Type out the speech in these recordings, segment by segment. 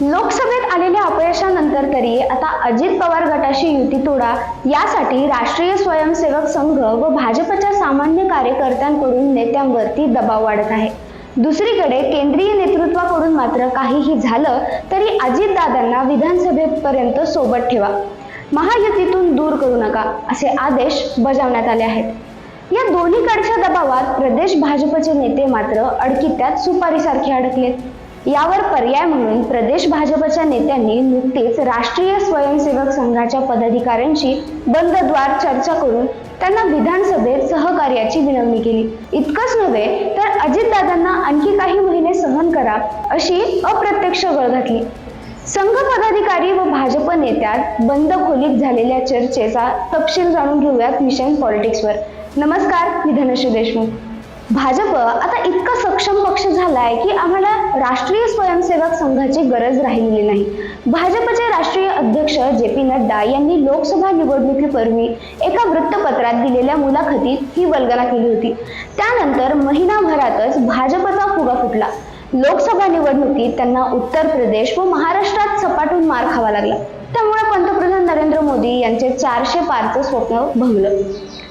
लोकसभेत आलेल्या अपयशानंतर तरी आता अजित पवार गटाशी युती तोडा यासाठी राष्ट्रीय स्वयंसेवक संघ व भाजपच्या सामान्य कार्यकर्त्यांकडून नेत्यांवरती दबाव वाढत आहे. दुसरीकडे केंद्रीय नेतृत्वाकडून मात्र काहीही झालं तरी अजितदादांना विधानसभेपर्यंत सोबत ठेवा. महायुतीतून दूर करू नका असे आदेश बजावण्यात आले आहेत. या दोन्हीकडच्या दबावात प्रदेश भाजपचे नेते मात्र अडकित्यात सुपारीसारखे अडकलेत. यावर पर्याय म्हणून प्रदेश भाजपच्या नेत्यांनी नुकतीच राष्ट्रीय स्वयंसेवक संघाच्या पदाधिकाऱ्यांशी बंदद्वार चर्चा करून त्यांना विधानसभेत सहकार्याची विनवणी केली. इतकंच नव्हे तर अजितदादांना आणखी काही महिने सहन करा अशी अप्रत्यक्ष गळ घातली. संघ पदाधिकारी व भाजप नेत्यात बंद खोलीत झालेल्या चर्चेचा तपशील जाणून घेऊयात मिशन पॉलिटिक्सवर. नमस्कार मी धनश्री देशमुख. भाजप आता इतका सक्षम पक्ष झालाय की आम्हाला राष्ट्रीय स्वयंसेवक संघाची गरज राहिलेली नाही. भाजपचे राष्ट्रीय अध्यक्ष जे पी नड्डा यांनी लोकसभा निवडणुकीपूर्वी एका वृत्तपत्रात दिलेल्या मुलाखतीत ही वल्गना केली होती. त्यानंतर महिनाभरातच भाजपचा फुगा फुटला. लोकसभा निवडणुकीत त्यांना उत्तर प्रदेश व महाराष्ट्रात सपाटून मार खावा लागला. त्यामुळे नरेंद्र मोदी यांचे चारशे पारचं स्वप्न भंगलं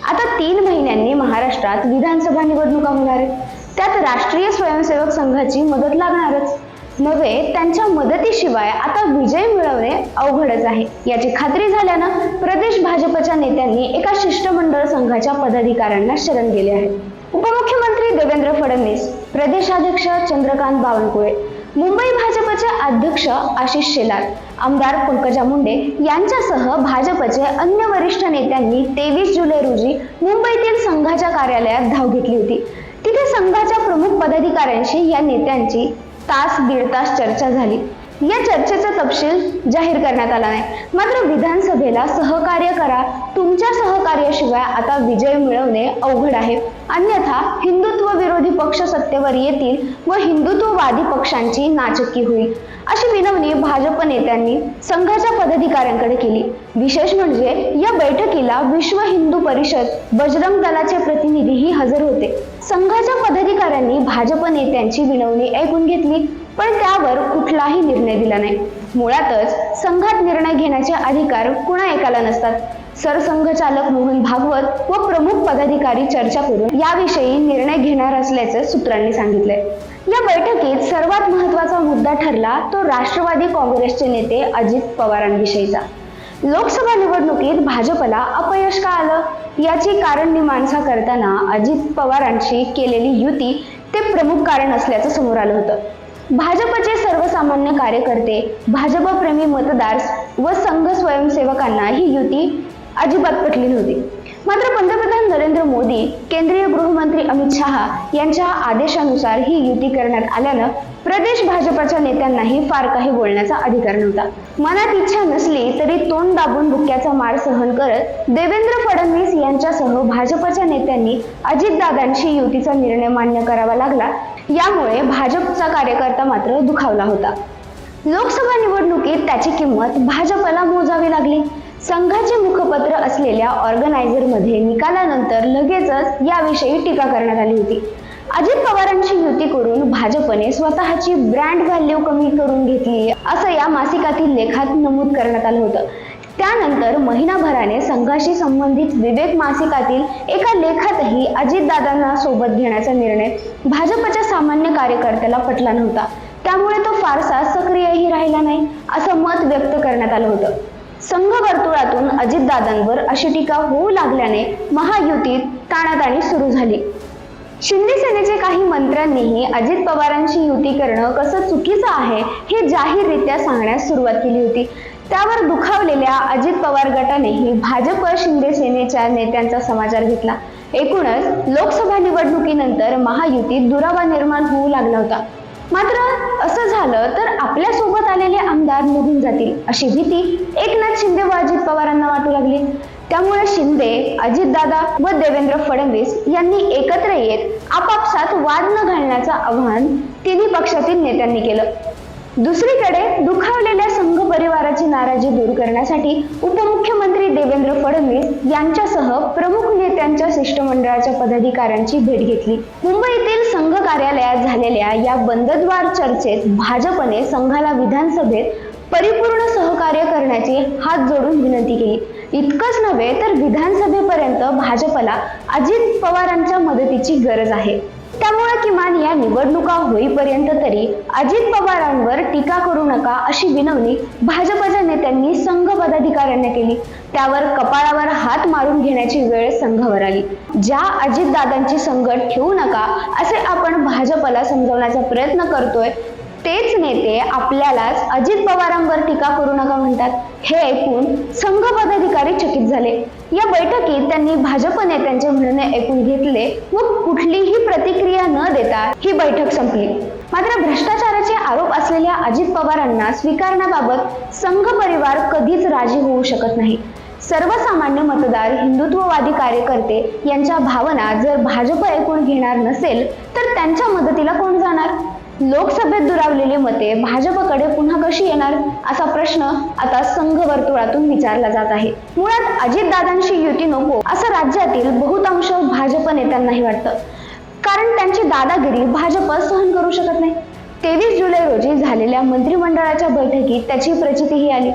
आता तीन महिन्यांनी महाराष्ट्रात विधानसभा निवडणुका होणार आहेत. त्यात राष्ट्रीय स्वयंसेवक संघाची मदत लागणारच. नव्हे त्यांच्या मदतीशिवाय आता विजय मिळवणे अवघडच आहे. याची खात्री झाल्यानं प्रदेश भाजपच्या नेत्यांनी एका शिष्टमंडळ संघाच्या पदाधिकाऱ्यांना शरण गेले आहे. उपमुख्यमंत्री देवेंद्र फडणवीस प्रदेशाध्यक्ष चंद्रकांत बावनकुळे मुंबई भाजपचे अध्यक्ष आशिष शेलार आमदार पंकजा मुंडे यांच्यासह भाजपचे अन्य वरिष्ठ नेत्यांनी तेवीस जुलै रोजी मुंबईतील संघाच्या कार्यालयात धाव घेतली होती. तिथे संघाच्या प्रमुख पदाधिकाऱ्यांशी या नेत्यांची तास दीड तास चर्चा झाली. या चर्चेचा तपशील जाहीर करण्यात आला नाही मात्र विधानसभेला सहकार्य करा. तुमच्या सहकार्याशिवाय आता विजय मिळवणे अवघड आहे. अन्यथा हिंदुत्व विरोधी पक्ष सत्तेवर येतील व हिंदुत्ववादी पक्षांची नाचक्की होईल. अशी विनवणी भाजप नेत्यांनी संघाच्या पदाधिकाऱ्यांकडे केली. विशेष म्हणजे या बैठकीला विश्व हिंदू परिषद बजरंग दलाचे प्रतिनिधीही हजर होते. संघाच्या पदाधिकाऱ्यांनी भाजप नेत्यांची विनवणी ऐकून घेतली पण त्यावर कुठलाही निर्णय दिला नाही. मुळातच संघात निर्णय घेण्याचे अधिकार कुणा एकाला नसतात. सरसंघचालक मोहन भागवत व प्रमुख पदाधिकारी चर्चा करून याविषयी निर्णय घेणार असल्याचं सूत्रांनी सांगितलंय या बैठकीत सर्वात महत्त्वाचा मुद्दा ठरला तो राष्ट्रवादी काँग्रेसचे नेते अजित पवारांविषयीचा. लोकसभा निवडणुकीत भाजपला अपयश का आलं? याची कारण मीमांसा करताना अजित पवारांशी केलेली युती ते प्रमुख कारण असल्याचं समोर आलं होतं. भाजपचे सर्वसामान्य कार्यकर्ते भाजपप्रेमी मतदार व संघ स्वयंसेवकांना ही युती अजिबात पटली नव्हती. मात्र पंतप्रधान नरेंद्र मोदी केंद्रीय गृहमंत्री अमित शहा यांच्या आदेशानुसार ही युती करण्यात आल्यानं प्रदेश भाजपच्या नेत्यांनाही फार काही बोलण्याचा अधिकार नव्हता. मनात इच्छा नसली तरी तोंड दाबून बुक्क्याचा मार सहन करत देवेंद्र फडणवीस यांच्यासह भाजपच्या नेत्यांनी अजितदादांशी युतीचा निर्णय मान्य करावा लागला. यामुळे भाजपचा कार्यकर्ता मात्र दुखावला होता. लोकसभा निवडणुकीत त्याची किंमत भाजपला मोजावी लागली. संघाचे मुखपत्र असलेल्या ऑर्गनायझरमध्ये निकालानंतर लगेचच याविषयी टीका करण्यात आली होती. अजित पवारांची युती करून भाजपने स्वतःची ब्रँड व्हॅल्यू कमी करून घेतली असं या मासिकातील लेखात नमूद करण्यात आलं होतं. त्यानंतर महिनाभराने संघाशी संबंधित विवेक मासिकातील एका लेखातही अजितदादांना सोबत घेण्याचा निर्णय भाजपच्या सामान्य कार्यकर्त्याला पटला नव्हता. त्यामुळे तो फारसा सक्रियही राहिला नाही असं मत व्यक्त करण्यात आलं होतं. संघ वर्तुळातून अजितदादांवर अशी टीका होऊ लागल्याने महायुतीत ताणाताणी सुरू झाली. शिंदे सेनेचे काही मंत्र्यांनीही अजित पवारांची युती करणं कसं चुकीचं आहे हे जाहीररित्या सांगण्यास सुरुवात केली होती. त्यावर दुखावलेल्या अजित पवार गटानेही भाजप शिंदे सेनेच्या नेत्यांचा समाचार घेतला. एकूणच लोकसभा निवडणुकीनंतर महायुतीत दुरावा निर्माण होऊ लागला होता. मात्र असं झालं तर आपल्यासोबत आलेले आमदार निघून जातील अशी भीती एकनाथ शिंदे व अजित पवारांना वाटू लागली. त्यामुळे शिंदे अजितदादा व देवेंद्र फडणवीस यांनी एकत्र येत आपापसात वाद न घालण्याचं आवाहन तिन्ही पक्षातील नेत्यांनी केलं. दुसरीकडे दुखावलेल्या संघ परिवाराची नाराजी दूर करण्यासाठी फडणवीस यांच्यासह प्रमुख नेत्यांच्या शिष्टमंडळाच्या पदाधिकाऱ्यांची भेट घेतली. मुंबईतील संघ कार्यालयात झालेल्या या बंदद्वार चर्चेत भाजपने संघाला विधानसभेत परिपूर्ण सहकार्य करण्याची हात जोडून विनंती केली. इतकंच नव्हे तर विधानसभेपर्यंत भाजपला अजित पवारांच्या मदतीची गरज आहे. त्यामुळे किमान या निवडणुका होईपर्यंत तरी अजित पवारांवर टीका करू नका अशी विनवणी भाजपच्या नेत्यांनी संघ पदाधिकाऱ्यांना केली. त्यावर कपाळावर हात मारून घेण्याची वेळ संघावर आली. ज्या अजितदादांची संगत ठेवू नका असे आपण भाजपला समजवण्याचा प्रयत्न करतोय तेच नेते आपल्यालाच अजित पवारांवर टीका करू नका म्हणतात. हे ऐकून संघ पदाधिकारी चकित झाले. या बैठकीत त्यांनी भाजप नेत्यांचे म्हणणे ऐकून घेतले. व कुठलीही प्रतिक्रिया न देता ही बैठक संपली. मात्र भ्रष्टाचाराचे आरोप असलेल्या अजित पवारांना स्वीकारण्याबाबत संघ परिवार कधीच राजी होऊ शकत नाही. सर्वसामान्य मतदार हिंदुत्ववादी कार्यकर्ते यांच्या भावना जर भाजप ऐकून घेणार नसेल तर त्यांच्या मदतीला कोण जाणार? लोकसभेत दुरावलेली मते भाजपकडे पुन्हा कशी येणार? असा प्रश्न आता संघ वर्तुळातून विचारला जात आहे. मुळात अजितदादांशी युती नको असं राज्यातील बहुतांश भाजप नेत्यांनाही वाटतं. कारण त्यांची दादागिरी भाजप सहन करू शकत नाही. तेवीस जुलै रोजी झालेल्या मंत्रिमंडळाच्या बैठकीत त्याची प्रचितीही आली.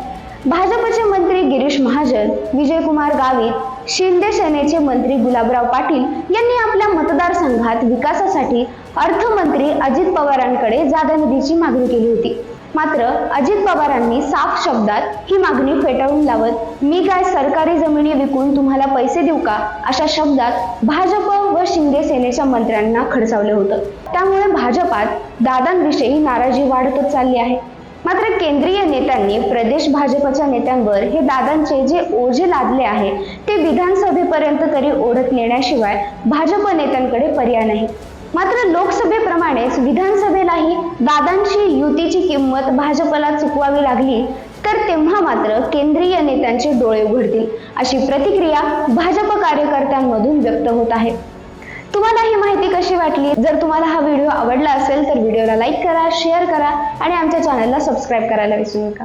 भाजपचे मंत्री गिरीश महाजन विजयकुमार गावित शिंदे सेनेचे मंत्री गुलाबराव पाटील यांनी आपल्या मतदारसंघात विकासासाठी अर्थमंत्री अजित पवारांकडे जागा निधीची मागणी केली होती. मात्र अजित पवारांनी साफ शब्दात ही मागणी फेटाळून लावत मी काय सरकारी जमिनी विकून तुम्हाला पैसे देऊ का? अशा शब्दात भाजप व शिंदे सेनेच्या मंत्र्यांना खडसावलं होतं. त्यामुळे भाजपात दादांविषयी नाराजी वाढतच चालली आहे. मात्र केंद्रीय नेत्यांनी प्रदेश भाजपच्या नेत्यांवर हे दादांचे जे ओझे लादले आहे ते विधानसभेपर्यंत तरी ओढत नेण्याशिवाय भाजप नेत्यांकडे पर्याय नाही. मात्र लोकसभेप्रमाणेच विधानसभेलाही दादांची युतीची किंमत भाजपला चुकवावी लागली तर तेव्हा मात्र केंद्रीय नेत्यांचे डोळे उघडतील अशी प्रतिक्रिया भाजप कार्यकर्त्यांमधून व्यक्त होत आहे. तुम्हाला ही माहिती कशी वाटली? जर तुम्हाला हा व्हिडिओ आवडला असेल तर व्हिडिओला लाईक करा शेअर करा आणि आमच्या चॅनलला सबस्क्राईब करायला विसरू नका.